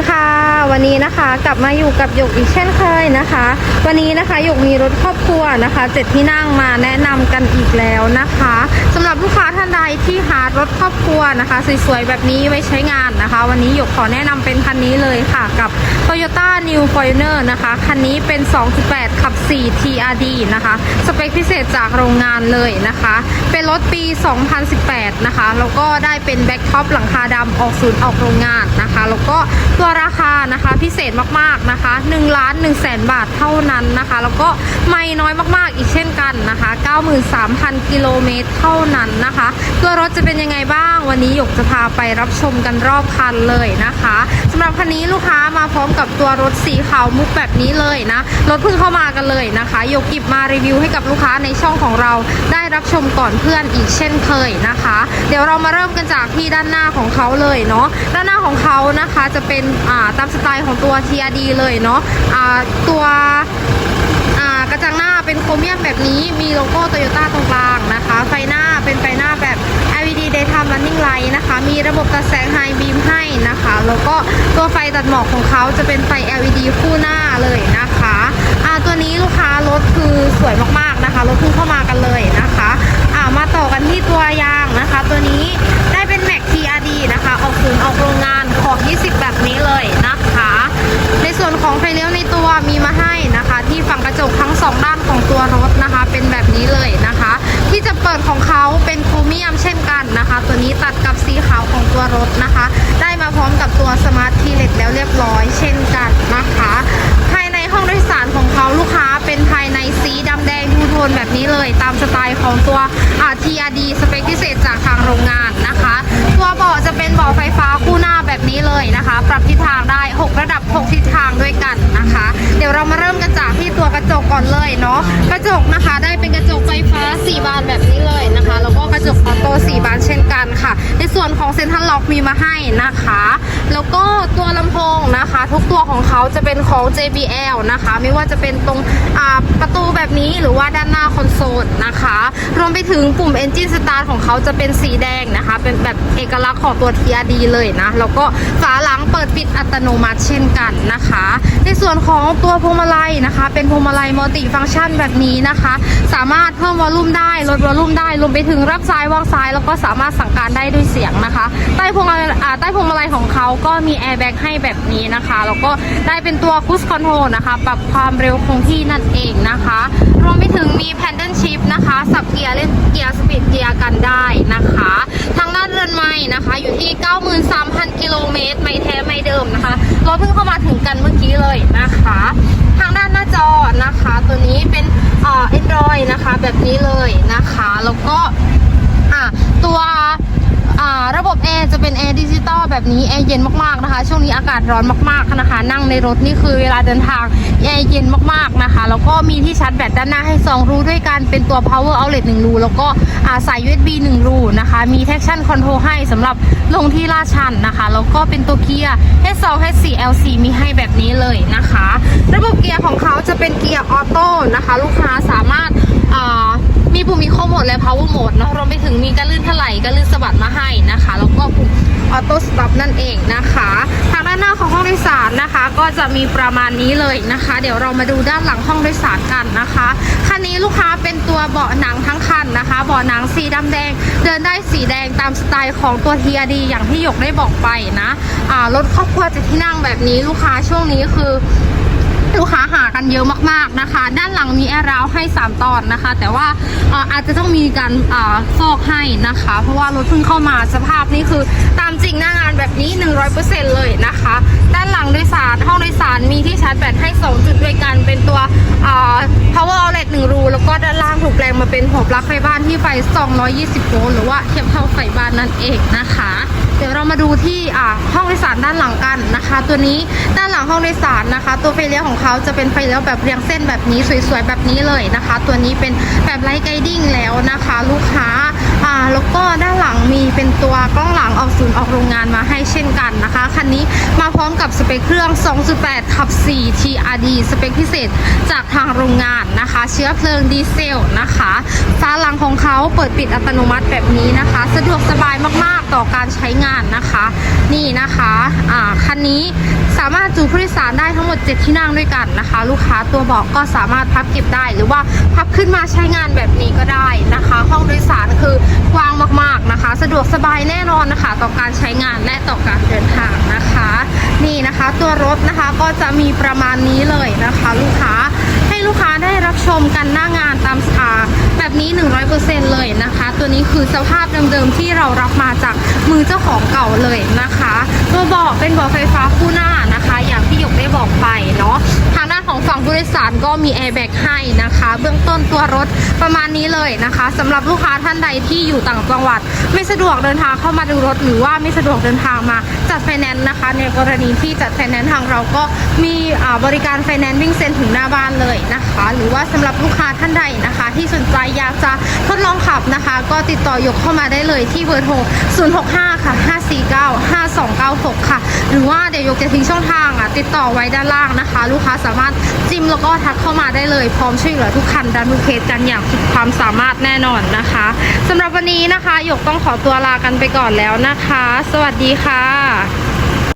ีค่ะ วันนี้นะคะกลับมาอยู่กับหยกอีกเช่นเคยนะคะ วันนี้นะคะหยกมีรถครอบครัวนะคะเจ็ดที่นั่งมาแนะนำกันอีกแล้วนะคะสำหรับลูกค้าท่านใดที่หารถครอบครัวนะคะ สวยๆแบบนี้ไว้ใช้งานนะคะ วันนี้หยกขอแนะนำเป็นคันนี้เลยค่ะกับ Toyota New Fortuner นะคะคันนี้เป็น 2.8 ขับ 4 TRD นะคะสเปคพิเศษจากโรงงานเลยนะคะ เป็นรถปี 2018 นะคะแล้วก็ได้เป็นแบ็คท็อปหลังคาดำออกศูนย์ออกโรงงาน นะคะ แล้วก็ตัวราคานะคะพิเศษมากๆนะคะ1ล้าน1แสนบาทเท่านั้นนะคะ แล้วก็ไม่น้อยมากๆอีกเช่นกันนะคะ 93,000 กิโลเมตรเท่านั้นนะคะ ตัวรถจะเป็นยังไงบ้างวันนี้หยกจะพาไปรับชมกันรอบคันเลยนะคะสำหรับคันนี้ลูกค้ามาพร้อมกับตัวรถสีขาวมุกแบบนี้เลยนะรถเพิ่งเข้ามากันเลยนะคะหยกหยิบมารีวิวให้กับลูกค้าในช่องของเราได้รับชมก่อนเพื่อนอีกเช่นเคยนะคะ เดี๋ยวเรามาเริ่มกันจากที่ด้านหน้าของเขาเลยเนาะด้านหน้าของเขานะคะจะเป็นาตามสไตล์ของตัว TRD เลยเนาะตัวกระจังหน้าเป็นโครเมียมแบบนี้มีโลโก้โตโยต้าตรงกลางนะคะ ไฟหน้าเป็นไฟหน้าแบบ LED Daytime Running Light นะคะ มีระบบตัดแสง High Beam ให้นะคะ แล้วก็ตัวไฟตัดหมอกของเขาจะเป็นไฟ LED คู่หน้าเลยนะคะตัวนี้ วนของไฟเลี้ยวในตัวมีมาให้นะคะ ที่ฝั่งกระจกทั้งสองด้านของตัวรถนะคะ เป็นแบบนี้เลยนะคะ ที่จะเปิดของเขาเป็นโครเมียมเช่นกันนะคะ ตัวนี้ตัดกับสีขาวของตัวรถนะคะ ได้มาพร้อมกับตัวสมาร์ททีเล็ตแล้วเรียบร้อยเช่นกันนะคะภายในห้องโดยสารของเขาลูกค้าเป็นภายในสีดำแดงทูโทนแบบนี้เลย ตามสไตล์ของตัวอ่า TRD สเปคพิเศษจากทางโรงงานนะคะ ตัวเบาะจะเป็นเบาะไฟฟ้าคู่หน้าแบบนี้เลยนะคะ ปรับทิศทางได้ 6 ระดับ ด้วยกันนะคะ เดี๋ยวเรามาเริ่มกันจากที่ตัวกระจกก่อนเลยเนาะกระจกนะคะ ได้เป็นกระจกไฟฟ้า 4 บานแบบนี้เลยนะคะแล้วก็กระจกออโต้4บานเช่นกันค่ะ ในส่วนของเซ็นทรัลล็อกมีมาให้นะคะ แล้วก็ตัวลำโพงนะคะ ทุกตัวของเขาจะเป็นของ JBL นะคะ ไม่ว่าจะเป็นตรงประตูแบบนี้หรือว่าด้านหน้าคอนโซลนะคะ รวมไปถึงปุ่ม Engine Start ของเขาจะเป็นสีแดงนะคะ เป็นแบบเอกลักษณ์ของตัว TRD เลยนะ แล้วก็ฝาหลังเปิดปิดอัตโนมัติเช่นกันนะคะ ในส่วนของตัวพวงมาลัยนะคะ เป็นพวงมาลัยมัลติฟังก์ชันแบบนี้นะคะ สามารถเพิ่มวอลลุ่มได้ลดวอลลุ่มได้รวมไปถึงรับซ้ายวางซ้าย แล้วก็สามารถสั่งการได้ด้วยเสียงนะคะ ใต้พวงมาลัยใต้พวงมาลัยของเขาก็็มีแอร์แบ็กให้แบบนี้นะคะ แล้วก็ได้เป็นตัวคูสคอนโทรลนะคะ ปรับความเร็วคงที่นั่นเองนะคะ รวมไปถึงมีแพนเดิลชิพนะคะ สับเกียร์เล่นเกียร์สปีดเกียร์กันได้นะคะ ทางด้านเรือนไม้นะคะ อยู่ที่ 93,000 กิโลเมตร ไม่แท้ไม่เดิมนะคะรถเพิ่งเข้ามาถึงกันเมื่อกี้เลยนะคะ ทางด้านหน้าจอนะคะ ตัวนี้เป็นเอ่อ Android นะคะแบบนี้เลยนะคะ แล้วก็อะตัว อ่าระบบแอร์จะเป็นแอร์ดิจิตอลแบบนี้แอร์เย็นมากๆนะคะ ช่วงนี้อากาศร้อนมากๆนะคะ นั่งในรถนี่คือเวลาเดินทางแอร์เย็นมากๆนะคะแล้วก็มีที่ชาร์จแบตด้านหน้าให้ 2 รูด้วยกันเป็นตัว power outlet 1 รูแล้วก็อ่าสาย USB 1 รูนะคะ มี traction control ให้สำหรับลงที่ลาดชันนะคะ แล้วก็เป็นตัวเกียร์ H2 H4 L4 มีให้แบบนี้เลยนะคะ ระบบเกียร์ของเขาจะเป็นเกียร์ออโต้นะคะ ลูกค้าสามารถอ่า มีปุ่ม Eco Mode และ Power Mode เนอะรวมไปถึงมีการลื่นถลายการลื่นสะบัดมาให้นะคะ แล้วก็ปุ่ม Auto Stop นั่นเองนะคะทางด้านหน้าของห้องโดยสารนะคะ ก็จะมีประมาณนี้เลยนะคะ เดี๋ยวเรามาดูด้านหลังห้องโดยสารกันนะคะคันนี้ลูกค้าเป็นตัวเบาะหนังทั้งคันนะคะเบาะหนังสีดำแดง เดินได้สีแดงตามสไตล์ของตัว TRD อย่างที่หยกได้บอกไปนะรถครอบครัวจะที่นั่งแบบนี้ลูกค้าช่วงนี้คือ ลูกค้าหากันเยอะมากๆนะคะ ด้านหลังมีแอร์ราวให้ 3 ตอนนะคะ แต่ว่าอาจจะต้องมีการฟอกให้นะคะ เพราะว่ารถเพิ่งเข้ามาสภาพนี่คือตามจริงหน้างานแบบนี้ 100%เลยนะคะ ด้านหลังโดยสารห้องโดยสารมีที่ชาร์จแบตให้ 2 จุดด้วยกันเป็นตัว power outlet 1 รูแล้วก็ด้านล่างถูกแปลงมาเป็นหัวปลั๊กไฟบ้านที่ไฟ 220 โวลต์หรือว่าเทียบเท่าไฟบ้านนั่นเองนะคะ เดี๋ยวเรามาดูที่อ่าห้องโดยสารด้านหลังกันนะคะ ตัวนี้ด้านหลังห้องโดยสารนะคะ ตัวไฟเลี้ยวของเขาจะเป็นไฟเลี้ยวแบบเรียงเส้นแบบนี้สวยๆแบบนี้เลยนะคะ ตัวนี้เป็นแบบไลท์ไกดิ้งแล้วนะคะ ลูกค้าอ่าแล้วก็ด้านหลังมีเป็นตัวกล้องหลังออกศูนย์ออกโรงงานมาให้เช่นกันนะคะคันนี้มาพร้อมกับสเปคเครื่อง 2.8ทับ 4 TRD สเปคพิเศษจากทางโรงงานนะคะ เชื้อเพลิงดีเซลนะคะฝาหลังของเขาเปิดปิดอัตโนมัติแบบนี้นะคะ สะดวกสบายมากๆต่อการใช้งานนะคะ นี่นะคะอ่าคันนี้สามารถจูผู้โดยสารได้ทั้งหมด 7 ที่นั่งด้วยกันนะคะ ลูกค้าตัวเบอกก็สามารถพับเก็บได้ หรือว่าพับขึ้นมาใช้งานแบบนี้ก็ได้นะคะ ห้องโดยสารคือกว้างมากๆนะคะ สะดวกสบายแน่นอนนะคะ ต่อการใช้งานและต่อการเดินทางนะคะ นี่นะคะตัวรถนะคะก็จะมีประมาณนี้เลยนะคะ ลูกค้า ลูกค้าได้รับชมกันหน้างานตามสาแบบนี้ 100%เลยนะคะ ตัวนี้คือสภาพเดิมๆที่เรารับมาจากมือเจ้าของเก่าเลยนะคะ ตัวบอกเป็นบอกไฟฟ้าคู่หน้านะคะ หยกได้บอกไปเนาะทางด้านของฝั่งผู้โดยสารก็มีแอร์แบ็กให้นะคะ เบื้องต้นตัวรถประมาณนี้เลยนะคะสำหรับลูกค้าท่านใดที่อยู่ต่างจังหวัด ไม่สะดวกเดินทางเข้ามาดูรถ หรือว่าไม่สะดวกเดินทางมาจัดไฟแนนซ์นะคะ ในกรณีที่จัดไฟแนนซ์ทางเราก็มีบริการไฟแนนซ์วิ่งเซ็นถึงหน้าบ้านเลยนะคะ หรือว่าสำหรับลูกค้าท่านใดนะคะ ที่สนใจอยากจะทดลองขับนะคะ ก็ติดต่อยกเข้ามาได้เลยที่เบอร์โทร 065 ค่ะ 549 5296 ค่ะ หรือว่าเดี๋ยวยกจะทิ้งช่องทางอะติดต่อไว้ด้านล่างนะคะ ลูกค้าสามารถจิ้มแล้วก็ทักเข้ามาได้เลย พร้อมช่วยเหลือทุกคันดันทุกเคสกันอย่างสุดความสามารถแน่นอนนะคะสำหรับวันนี้นะคะหยกต้องขอตัวลากันไปก่อนแล้วนะคะ สวัสดีค่ะ